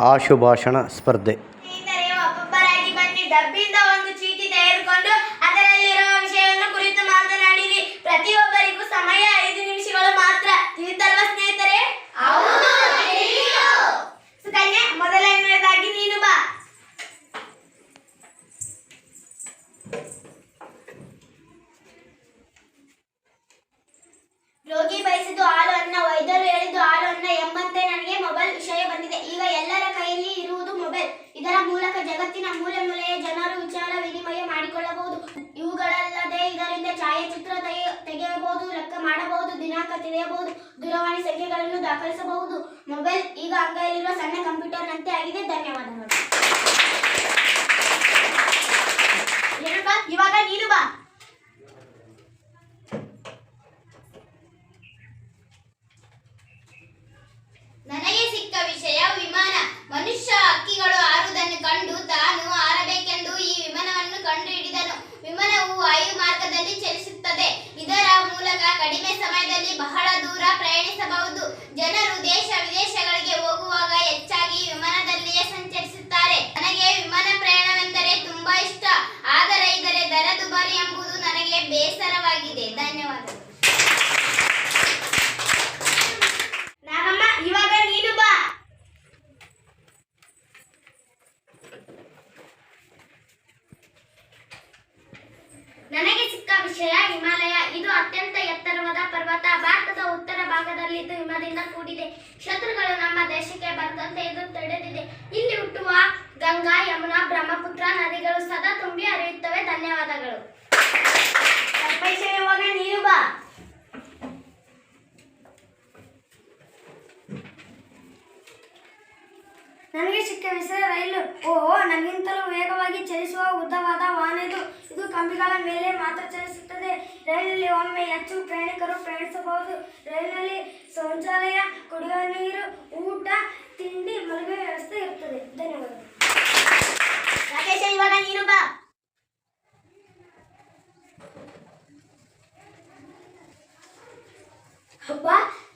ಆಶುಭಾಷಣ ಸ್ಪರ್ಧೆ. ತಿಳಿಯಬಹುದು. ದೂರವಾಣಿ ಸಂಖ್ಯೆಗಳನ್ನು ದಾಖಲಿಸಬಹುದು. ಮೊಬೈಲ್ ಈಗ ಅಂಗೈಯಲ್ಲಿರುವ ಸಣ್ಣ ಕಂಪ್ಯೂಟರ್ನಂತೆ ಆಗಿದೆ. ಧನ್ಯವಾದಗಳು. ಇವಾಗ ನೀನು ಬಾ. ನನಗೆ ಸಿಕ್ಕ ವಿಷಯ ವಿಮಾನ. ಮನುಷ್ಯ ಹಕ್ಕಿಗಳು ಹಾರುವುದನ್ನು ಕಂಡು ತಾನು ಹಾರಬೇಕೆಂದು ಈ ವಿಮಾನವನ್ನು ಕಂಡುಹಿಡಿದನು. ವಿಮಾನವು ವಾಯು ಮಾರ್ಗದಲ್ಲಿ ಚಲಿಸುತ್ತದೆ. ಇದರ ಮೂಲಕ ಕಡಿಮೆ ಸಮಯದಲ್ಲಿ ಬಹಳ ದೂರ ಪ್ರಯಾಣಿಸಬಹುದು. ಜನರು ದೇಶ ವಿದೇಶಗಳಿಗೆ ಹೋಗುವಾಗ ಹೆಚ್ಚಾಗಿ ವಿಮಾನದಲ್ಲಿಯೇ ಸಂಚರಿಸುತ್ತಾರೆ. ನನಗೆ ವಿಮಾನ ಪ್ರಯಾಣವೆಂದರೆ ತುಂಬಾ ಇಷ್ಟ. ಆದರೆ ಇದರ ದರ ದುಬಾರಿ ಎಂಬುದು ನನಗೆ ಬೇಸರವಾಗಿದೆ. ಧನ್ಯವಾದಗಳು. ನನಗೆ ಸಿಕ್ಕ ವಿಷಯ ಹಿಮಾಲಯ. ಇದು ಅತ್ಯಂತ ಪರ್ವತ ಭಾರತದ ಉತ್ತರ ಭಾಗದಲ್ಲಿದ್ದು ಹಿಮದಿಂದ ಕೂಡಿದೆ. ಶತ್ರುಗಳು ನಮ್ಮ ದೇಶಕ್ಕೆ ಬರದಂತೆ ಇದು ತಡೆದಿದೆ. ಇಲ್ಲಿ ಹುಟ್ಟುವ ಗಂಗಾ, ಯಮುನಾ, ಬ್ರಹ್ಮಪುತ್ರ ನದಿಗಳು ಸದಾ ತುಂಬಿ ಹರಿಯುತ್ತವೆ. ಧನ್ಯವಾದಗಳು. ನೀನು ಬಾ. ನನಗೆ ಸಿಕ್ಕ ವಿಷಯ ರೈಲು. ಓಹೋ, ನನಗಿಂತಲೂ ವೇಗವಾಗಿ ಚಲಿಸುವ ಉದ್ದವಾದ ವಾಹನ ಕಂಬಿಗಳ ಮೇಲೆ ಮಾತ್ರ ಚಲಿಸುತ್ತದೆ. ರೈಲಿನಲ್ಲಿ ಒಮ್ಮೆ ಹೆಚ್ಚು ಪ್ರಯಾಣಿಕರು ಪ್ರಯಾಣಿಸಬಹುದು. ರೈಲಿನಲ್ಲಿ ಶೌಚಾಲಯ, ಕುಡಿಯುವ ನೀರು, ಊಟ, ತಿಂಡಿ, ಮಲಗುವ ವ್ಯವಸ್ಥೆ ಇರುತ್ತದೆ. ಧನ್ಯವಾದಗಳು. ರಾಕೇಶ, ಇವಾಗ ನೀನು ಬಾ.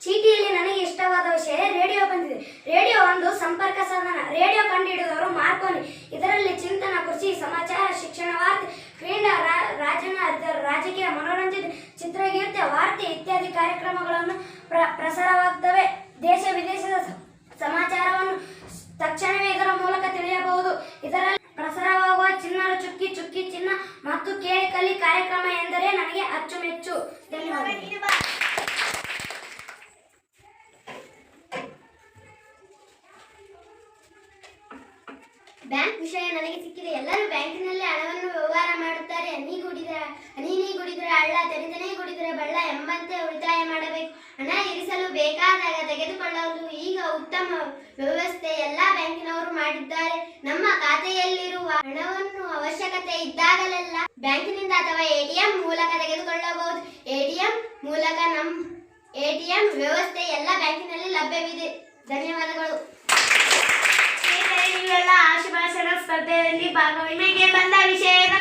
ಚೀಟಿಯಲ್ಲಿ ನನಗೆ ಇಷ್ಟವಾದ ವಿಷಯ ರೇಡಿಯೋ ಬಂದಿದೆ. ರೇಡಿಯೋ ಒಂದು ಸಂಪರ್ಕ ಸಾಧನ. ರೇಡಿಯೋ ಕಂಡುಹಿಡಿದವರು ಮಾರ್ಕೋನಿ. ಇದರಲ್ಲಿ ಕಾರ್ಯಕ್ರಮಗಳನ್ನು ಪ್ರ ಪ್ರಸಾರವಾಗುತ್ತವೆ ದೇಶ ವಿದೇಶದ ಸಮಾಚಾರವನ್ನು ತಕ್ಷಣವೇ ಇದರ ಮೂಲಕ ತಿಳಿಯಬಹುದು. ಇದರಲ್ಲಿ ಪ್ರಸಾರವಾಗುವ ಚಿನ್ನರ ಚುಕ್ಕಿ ಚುಕ್ಕಿ ಚಿನ್ನ ಮತ್ತು ಕೇಳಿ ಕಲಿ ಕಾರ್ಯಕ್ರಮ ಎಂದರೆ ನನಗೆ ಅಚ್ಚುಮೆಚ್ಚು. ಬ್ಯಾಂಕ್ ವಿಷಯ ನನಗೆ ಸಿಕ್ಕಿದೆ. ಎಲ್ಲರೂ ಬ್ಯಾಂಕಿನಲ್ಲಿ ಹಣವನ್ನು ವ್ಯವಹಾರ ಮಾಡುತ್ತಾರೆ. ಹನಿ ಗುಡಿದರೆ ಹನಿ ಗುಡಿದರೆ ಹಳ್ಳ ತೆರೆದನೇ ಗುಡಿದ್ರೆ ಬಳ್ಳ ಎಂಬಂತೆ ಉಳಿತಾಯ ಮಾಡಬೇಕು. ಹಣ ಬೇಕಾದಾಗ ತೆಗೆದುಕೊಳ್ಳಲು ಈಗ ಉತ್ತಮ ವ್ಯವಸ್ಥೆ ಎಲ್ಲ ಬ್ಯಾಂಕಿನವರು ಮಾಡಿದ್ದಾರೆ. ನಮ್ಮ ಖಾತೆಯಲ್ಲಿರುವ ಹಣವನ್ನು ಅವಶ್ಯಕತೆ ಇದ್ದಾಗಲೆಲ್ಲ ಬ್ಯಾಂಕಿನಿಂದ ಅಥವಾ ಎಟಿಎಂ ಮೂಲಕ ತೆಗೆದುಕೊಳ್ಳಬಹುದು. ಎಟಿಎಂ ಮೂಲಕ ನಮ್ಮ ಎಟಿಎಂ ವ್ಯವಸ್ಥೆ ಎಲ್ಲ ಬ್ಯಾಂಕಿನಲ್ಲಿ ಲಭ್ಯವಿದೆ. ಧನ್ಯವಾದಗಳು. ನೀವೆಲ್ಲ ಆಶುಭಾಷಣ ಸ್ಪರ್ಧೆಯಲ್ಲಿ ಭಾಗವಹಿಸಿ. ಬಂದ ವಿಷಯದ